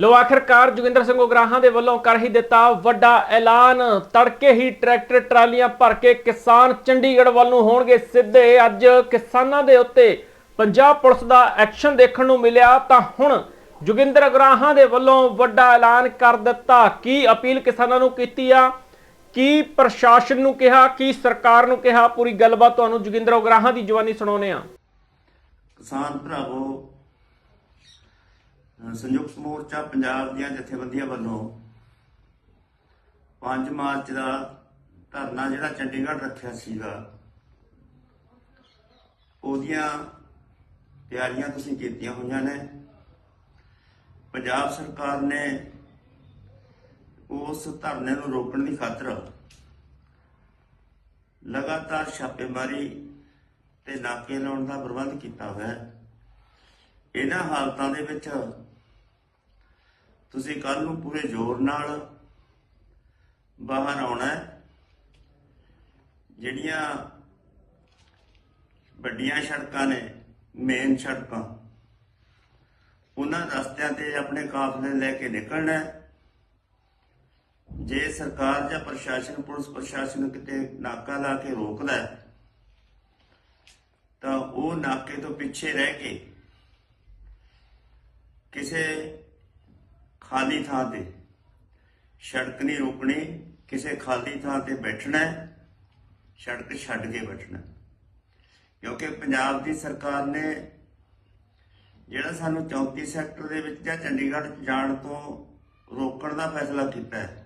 ਲੋ ਆਖਰਕਾਰ ਜੋਗਿੰਦਰ ਸਿੰਘ ਉਗਰਾਹਾਂ ਦੇ ਵੱਲੋਂ ਕਰ ਹੀ ਦਿੱਤਾ ਵੱਡਾ ਐਲਾਨ। ਤੜਕੇ ਹੀ ਟਰੈਕਟਰ ਟਰਾਲੀਆਂ ਭਰ ਕੇ ਕਿਸਾਨ ਚੰਡੀਗੜ੍ਹ ਵੱਲ ਨੂੰ ਹੋਣਗੇ ਸਿੱਧੇ। ਅੱਜ ਕਿਸਾਨਾਂ ਦੇ ਉੱਤੇ ਪੰਜਾਬ ਪੁਲਿਸ ਦਾ ਐਕਸ਼ਨ ਦੇਖਣ ਨੂੰ ਮਿਲਿਆ ਤਾਂ ਹੁਣ ਜੋਗਿੰਦਰ ਉਗਰਾਹਾਂ ਦੇ ਵੱਲੋਂ ਵੱਡਾ ਐਲਾਨ ਕਰ ਦਿੱਤਾ। ਕੀ ਅਪੀਲ ਕਿਸਾਨਾਂ ਨੂੰ ਕੀਤੀ ਆ? ਕੀ ਪ੍ਰਸ਼ਾਸਨ ਨੂੰ ਕਿਹਾ? ਕੀ ਸਰਕਾਰ ਨੂੰ ਕਿਹਾ? ਪੂਰੀ ਗੱਲਬਾਤ ਤੁਹਾਨੂੰ ਜੋਗਿੰਦਰ ਉਗਰਾਹਾਂ ਦੀ ਜਵਾਨੀ ਸੁਣਾਉਨੇ ਆ ਕਿਸਾਨ ਭਰਾਵੋ ਸੰਯੁਕਤ ਮੋਰਚਾ ਪੰਜਾਬ ਦੀਆਂ ਜਥੇਬੰਦੀਆਂ ਵੱਲੋਂ 5 ਮਾਰਚ ਦਾ ਧਰਨਾ ਜਿਹੜਾ ਚੰਡੀਗੜ੍ਹ ਰੱਖਿਆ ਸੀਗਾ, ਉਹਦੀਆਂ ਤਿਆਰੀਆਂ ਤੁਸੀਂ ਕੀਤੀਆਂ ਹੋਈਆਂ ਨੇ। ਪੰਜਾਬ ਸਰਕਾਰ ਨੇ ਉਸ ਧਰਨੇ ਨੂੰ ਰੋਕਣ ਦੀ ਖਾਤਰ ਲਗਾਤਾਰ ਛਾਪੇਮਾਰੀ ਤੇ ਨਾਕੇ ਲਾਉਣ ਦਾ ਪ੍ਰਬੰਧ ਕੀਤਾ ਹੋਇਆ ਹੈ। ਇਹਨਾਂ ਹਾਲਤਾਂ ਦੇ ਵਿੱਚ ਤੁਸੀਂ ਕੱਲ ਨੂੰ ਪੂਰੇ ਜ਼ੋਰ ਨਾਲ ਬਾਹਰ ਆਉਣਾ ਹੈ। ਜਿਹੜੀਆਂ ਵੱਡੀਆਂ ਸੜਕਾਂ ਨੇ ਮੇਨ ਸੜਕਾਂ, ਉਹਨਾਂ ਰਸਤਿਆਂ ਤੇ ਆਪਣੇ ਕਾਫਲੇ ਲੈ ਕੇ ਨਿਕਲਣਾ ਹੈ। ਜੇ ਸਰਕਾਰ ਜਾਂ ਪ੍ਰਸ਼ਾਸਨ, ਪੁਲਿਸ ਪ੍ਰਸ਼ਾਸਨ ਕਿਤੇ ਨਾਕਾ ਲਾ ਕੇ ਰੋਕਦਾ ਹੈ, ਤਾਂ ਉਹ ਨਾਕੇ ਤੋਂ ਪਿੱਛੇ ਰਹਿ ਕੇ ਕਿਸੇ ਖਾਲੀ ਥਾਂ ਤੇ। ਸੜਕ ਨਹੀਂ ਰੋਕਣੀ, ਕਿਸੇ ਖਾਲੀ ਥਾਂ ਤੇ ਬੈਠਣਾ ਸੜਕ ਛੱਡ ਕੇ ਬੈਠਣਾ ਕਿਉਂਕਿ ਪੰਜਾਬ ਦੀ ਸਰਕਾਰ ਨੇ ਜਿਹੜਾ ਸਾਨੂੰ 34 ਸੈਕਟਰ ਦੇ ਵਿੱਚ ਜਾਂ ਚੰਡੀਗੜ੍ਹ ਜਾਣ ਤੋਂ ਰੋਕਣ ਦਾ ਫੈਸਲਾ ਕੀਤਾ ਹੈ,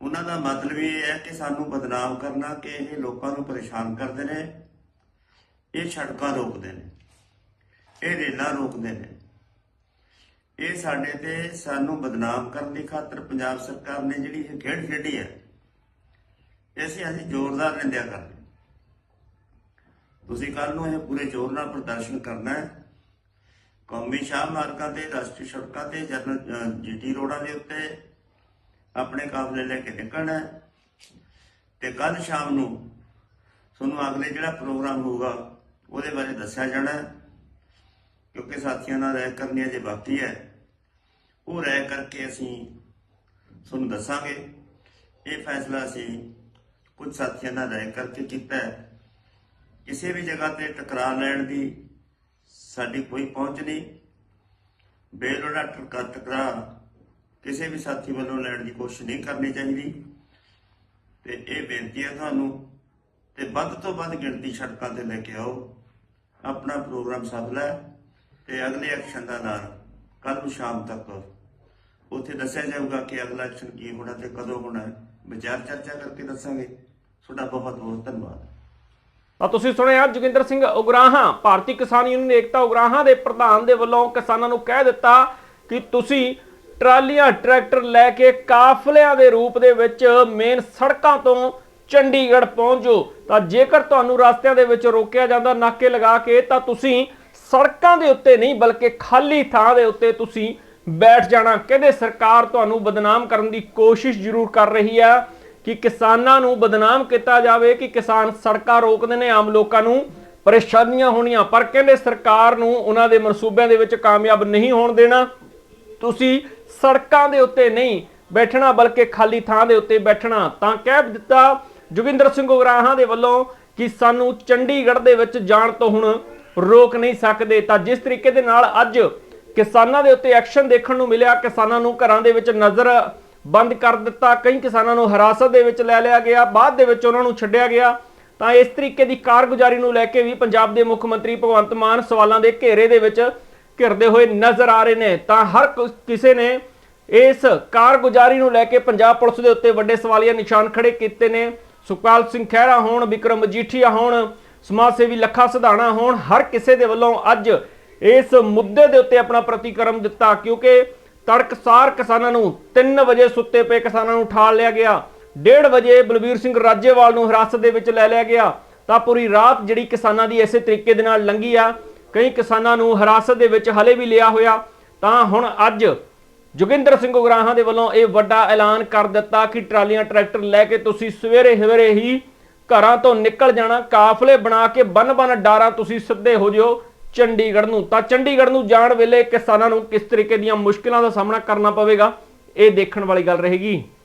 ਉਹਨਾਂ ਦਾ ਮਤਲਬ ਇਹ ਹੈ ਕਿ ਸਾਨੂੰ ਬਦਨਾਮ ਕਰਨਾ ਕਿ ਇਹ ਲੋਕਾਂ ਨੂੰ ਪਰੇਸ਼ਾਨ ਕਰਦੇ ਨੇ, ਇਹ ਸੜਕਾਂ ਰੋਕਦੇ ਨੇ, ਇਹ ਰੇਲਾਂ ਰੋਕਦੇ ਨੇ। ਇਹ ਸਾਡੇ ਤੇ ਸਾਨੂੰ ਬਦਨਾਮ ਕਰਨ ਦੀ ਖਾਤਰ ਪੰਜਾਬ ਸਰਕਾਰ ਨੇ ਜਿਹੜੀ ਇਹ ਖੇਡ ਖੇਡੀ ਹੈ ਇਹ ਅਸੀਂ ਜ਼ੋਰਦਾਰ ਨਿੰਦਿਆ ਕਰਦੇ ਤੁਸੀਂ ਕੱਲ ਨੂੰ ਇਹ ਪੂਰੇ ਜ਼ੋਰ ਨਾਲ ਪ੍ਰਦਰਸ਼ਨ ਕਰਨਾ ਹੈ। ਕੌਮੀ ਸ਼ਾਹ ਮਾਰਗਾਂ ਤੇ, ਰਾਸ਼ਟਰੀ ਸੜਕਾਂ ਤੇ, ਜਨਰਲ ਜੀਟੀ ਰੋਡਾਂ ਦੇ ਉੱਤੇ ਆਪਣੇ ਕਾਫਲੇ ਲੈ ਕੇ ਨਿਕਲਣਾ ਹੈ। ਤੇ ਕੱਲ ਸ਼ਾਮ ਨੂੰ ਤੁਹਾਨੂੰ ਅਗਲੇ ਜਿਹੜਾ ਪ੍ਰੋਗਰਾਮ ਹੋਊਗਾ, ਉਹਦੇ ਬਾਰੇ ਦੱਸਿਆ ਜਾਣਾ ਕਿਉਂਕਿ ਸਾਥੀਆਂ ਨਾਲ ਰਹਿ ਕਰਨੀ ਅਜੇ ਬਾਕੀ ਹੈ ਉਹ ਰਾਇ ਕਰਕੇ ਅਸੀਂ ਤੁਹਾਨੂੰ ਦੱਸਾਂਗੇ। ਇਹ ਫੈਸਲਾ ਅਸੀਂ ਕੁਝ ਸਾਥੀਆਂ ਨਾਲ ਰਾਇ ਕਰਕੇ ਕੀਤਾ ਹੈ। ਕਿਸੇ ਵੀ ਜਗ੍ਹਾ ਤੇ ਟਕਰਾ ਲੈਣ ਦੀ ਸਾਡੀ ਕੋਈ ਪਹੁੰਚ ਨਹੀਂ। ਬੇਲੋੜਾ ਟਕਰਾ ਟਕਰਾ ਕਿਸੇ ਵੀ ਸਾਥੀ ਵੱਲੋਂ ਲੈਣ ਦੀ ਕੋਸ਼ਿਸ਼ ਨਹੀਂ ਕਰਨੀ ਚਾਹੀਦੀ। ਤੇ ਇਹ ਬੇਨਤੀ ਹੈ ਤੁਹਾਨੂੰ ਤੇ ਵੱਧ ਤੋਂ ਵੱਧ ਗਿਣਤੀ ਸੜਕਾਂ ਤੇ ਲੈ ਕੇ ਆਓ। ਆਪਣਾ ਪ੍ਰੋਗਰਾਮ ਸਫਲ ਹੈ ਤੇ ਅਗਲੇ ਐਕਸ਼ਨ ਦਾ ਐਲਾਨ ਕੱਲ ਨੂੰ ਸ਼ਾਮ ਤੱਕ ਉੱਥੇ ਦੱਸਿਆ ਜਾਊਗਾ ਕਿ ਅਗਲਾ ਐਕਸ਼ਨ ਕੀ ਹੋਣਾ ਤੇ ਕਦੋਂ ਹੋਣਾ ਹੈ? ਵਿਚਾਰ ਚਰਚਾ ਕਰਕੇ ਦੱਸਾਂਗੇ। ਤੁਹਾਡਾ ਬਹੁਤ ਬਹੁਤ ਧੰਨਵਾਦ। ਤਾਂ ਤੁਸੀਂ ਸੁਣਿਆ ਜੋਗਿੰਦਰ ਸਿੰਘ ਉਗਰਾਹਾਂ, ਭਾਰਤੀ ਕਿਸਾਨ ਯੂਨੀਅਨ ਏਕਤਾ ਉਗਰਾਹਾਂ ਦੇ ਪ੍ਰਧਾਨ ਦੇ ਵੱਲੋਂ ਕਿਸਾਨਾਂ ਨੂੰ ਕਹਿ ਦਿੱਤਾ ਕਿ ਤੁਸੀਂ ਟਰਾਲੀਆਂ, ਟਰੈਕਟਰ ਲੈ ਕੇ ਕਾਫਲਿਆਂ ਦੇ ਰੂਪ ਦੇ ਵਿੱਚ ਮੇਨ ਸੜਕਾਂ ਤੋਂ ਚੰਡੀਗੜ੍ਹ ਪਹੁੰਚ। ਜਾਓ ਤਾਂ ਜੇਕਰ ਤੁਹਾਨੂੰ ਰਸਤਿਆਂ ਦੇ ਵਿੱਚ ਰੋਕਿਆ ਜਾਂਦਾ, ਨਾਕੇ ਲਗਾ ਕੇ, ਤਾਂ ਤੁਸੀਂ ਸੜਕਾਂ ਦੇ ਉੱਤੇ ਨਹੀਂ, ਬਲਕਿ ਖਾਲੀ ਥਾਂ ਦੇ ਉੱਤੇ ਤੁਸੀਂ ਬੈਠ ਜਾਣਾ। ਕਹਿੰਦੇ ਸਰਕਾਰ ਤੁਹਾਨੂੰ ਬਦਨਾਮ ਕਰਨ ਦੀ ਕੋਸ਼ਿਸ਼ ਜ਼ਰੂਰ ਕਰ ਰਹੀ ਹੈ ਕਿ ਕਿਸਾਨਾਂ ਨੂੰ ਬਦਨਾਮ ਕੀਤਾ ਜਾਵੇ, ਕਿ ਕਿਸਾਨ ਸੜਕਾਂ ਰੋਕਦੇ ਨੇ, ਆਮ ਲੋਕਾਂ ਨੂੰ ਪਰੇਸ਼ਾਨੀਆਂ ਹੋਣੀਆਂ। ਪਰ ਕਹਿੰਦੇ ਸਰਕਾਰ ਨੂੰ ਉਹਨਾਂ ਦੇ ਮਨਸੂਬਿਆਂ ਦੇ ਵਿੱਚ ਕਾਮਯਾਬ ਨਹੀਂ ਹੋਣ ਦੇਣਾ। ਤੁਸੀਂ ਸੜਕਾਂ ਦੇ ਉੱਤੇ ਨਹੀਂ ਬੈਠਣਾ, ਬਲਕਿ ਖਾਲੀ ਥਾਂ ਦੇ ਉੱਤੇ ਬੈਠਣਾ। ਤਾਂ ਕਹਿ ਦਿੱਤਾ ਜੋਗਿੰਦਰ ਸਿੰਘ ਉਗਰਾਹਾਂ ਦੇ ਵੱਲੋਂ ਕਿ ਸਾਨੂੰ ਚੰਡੀਗੜ੍ਹ ਦੇ ਵਿੱਚ ਜਾਣ ਤੋਂ ਹੁਣ ਰੋਕ ਨਹੀਂ ਸਕਦੇ। ਤਾਂ ਜਿਸ ਤਰੀਕੇ ਦੇ ਨਾਲ ਅੱਜ ਕਿਸਾਨਾਂ ਦੇ ਉੱਤੇ ਐਕਸ਼ਨ ਦੇਖਣ ਨੂੰ ਮਿਲਿਆ। ਕਿਸਾਨਾਂ ਨੂੰ ਘਰਾਂ ਦੇ ਵਿੱਚ ਨਜ਼ਰ ਬੰਦ ਕਰ ਦਿੱਤਾ। ਕਈ ਕਿਸਾਨਾਂ ਨੂੰ ਹਿਰਾਸਤ ਦੇ ਵਿੱਚ ਲੈ ਲਿਆ ਗਿਆ। ਬਾਅਦ ਦੇ ਵਿੱਚ ਉਹਨਾਂ ਨੂੰ ਛੱਡਿਆ ਗਿਆ। ਤਾਂ ਇਸ ਤਰੀਕੇ ਦੀ ਕਾਰਗੁਜ਼ਾਰੀ ਨੂੰ ਲੈ ਕੇ ਵੀ ਪੰਜਾਬ ਦੇ ਮੁੱਖ ਮੰਤਰੀ ਭਗਵੰਤ ਮਾਨ ਸਵਾਲਾਂ ਦੇ ਘੇਰੇ ਦੇ ਵਿੱਚ ਘਿਰਦੇ ਹੋਏ ਨਜ਼ਰ ਆ ਰਹੇ ਨੇ। ਤਾਂ ਹਰ ਕਿਸੇ ਨੇ ਇਸ ਕਾਰਗੁਜ਼ਾਰੀ ਨੂੰ ਲੈ ਕੇ ਪੰਜਾਬ ਪੁਲਿਸ ਦੇ ਉੱਤੇ ਵੱਡੇ ਸਵਾਲੀਆ ਨਿਸ਼ਾਨ ਖੜੇ ਕੀਤੇ ਨੇ। ਸੁਖਪਾਲ ਸਿੰਘ ਖਹਿਰਾ ਹੋਣ, ਵਿਕਰਮ ਮਜੀਠੀਆ ਹੋਣ, ਸਮਾਜ ਸੇਵੀ ਲੱਖਾ ਸਿਧਾਣਾ ਹੋਣ, ਹਰ ਕਿਸੇ ਦੇ ਵੱਲੋਂ ਅੱਜ ਇਸ ਮੁੱਦੇ ਦੇ ਉੱਤੇ ਆਪਣਾ ਪ੍ਰਤੀਕਰਮ ਦਿੱਤਾ, ਕਿਉਂਕਿ ਤੜਕਸਾਰ ਕਿਸਾਨਾਂ ਨੂੰ 3 ਵਜੇ ਸੁੱਤੇ ਪਏ ਕਿਸਾਨਾਂ ਨੂੰ ਉਠਾ ਲਿਆ ਗਿਆ 1:30 ਵਜੇ ਬਲਬੀਰ ਸਿੰਘ ਰਾਜੇਵਾਲ ਨੂੰ ਹਿਰਾਸਤ ਦੇ ਵਿੱਚ ਲੈ ਲਿਆ ਗਿਆ, ਤਾਂ ਪੂਰੀ ਰਾਤ ਜਿਹੜੀ ਕਿਸਾਨਾਂ ਦੀ ਇਸੇ ਤਰੀਕੇ ਦੇ ਨਾਲ ਲੰਘੀ ਆ, ਕਈ ਕਿਸਾਨਾਂ ਨੂੰ ਹਿਰਾਸਤ ਦੇ ਵਿੱਚ ਹਲੇ ਵੀ ਲਿਆ ਹੋਇਆ, ਤਾਂ ਹੁਣ ਅੱਜ ਜੋਗਿੰਦਰ ਸਿੰਘ ਉਗਰਾਹਾਂ ਦੇ ਵੱਲੋਂ ਇਹ ਵੱਡਾ ਐਲਾਨ ਕਰ ਦਿੱਤਾ ਕਿ ਟਰਾਲੀਆਂ, ਟਰੈਕਟਰ ਲੈ ਕੇ ਤੁਸੀਂ ਸਵੇਰੇ ਸਵੇਰੇ ਹੀ ਘਰਾਂ ਤੋਂ ਨਿਕਲ ਜਾਣਾ, ਕਾਫਲੇ ਬਣਾ ਕੇ ਬੰਨ ਬੰਨ ਡਾਰਾਂ ਤੁਸੀਂ ਸਿੱਧੇ ਹੋ ਜਿਓ ਚੰਡੀਗੜ੍ਹ ਨੂੰ। ਤਾਂ ਚੰਡੀਗੜ੍ਹ ਨੂੰ ਜਾਣ ਵੇਲੇ ਕਿਸਾਨਾਂ ਨੂੰ ਕਿਸ ਤਰੀਕੇ ਦੀਆਂ ਮੁਸ਼ਕਲਾਂ ਦਾ ਸਾਹਮਣਾ ਕਰਨਾ ਪਵੇਗਾ, ਇਹ ਦੇਖਣ ਵਾਲੀ ਗੱਲ ਰਹੇਗੀ।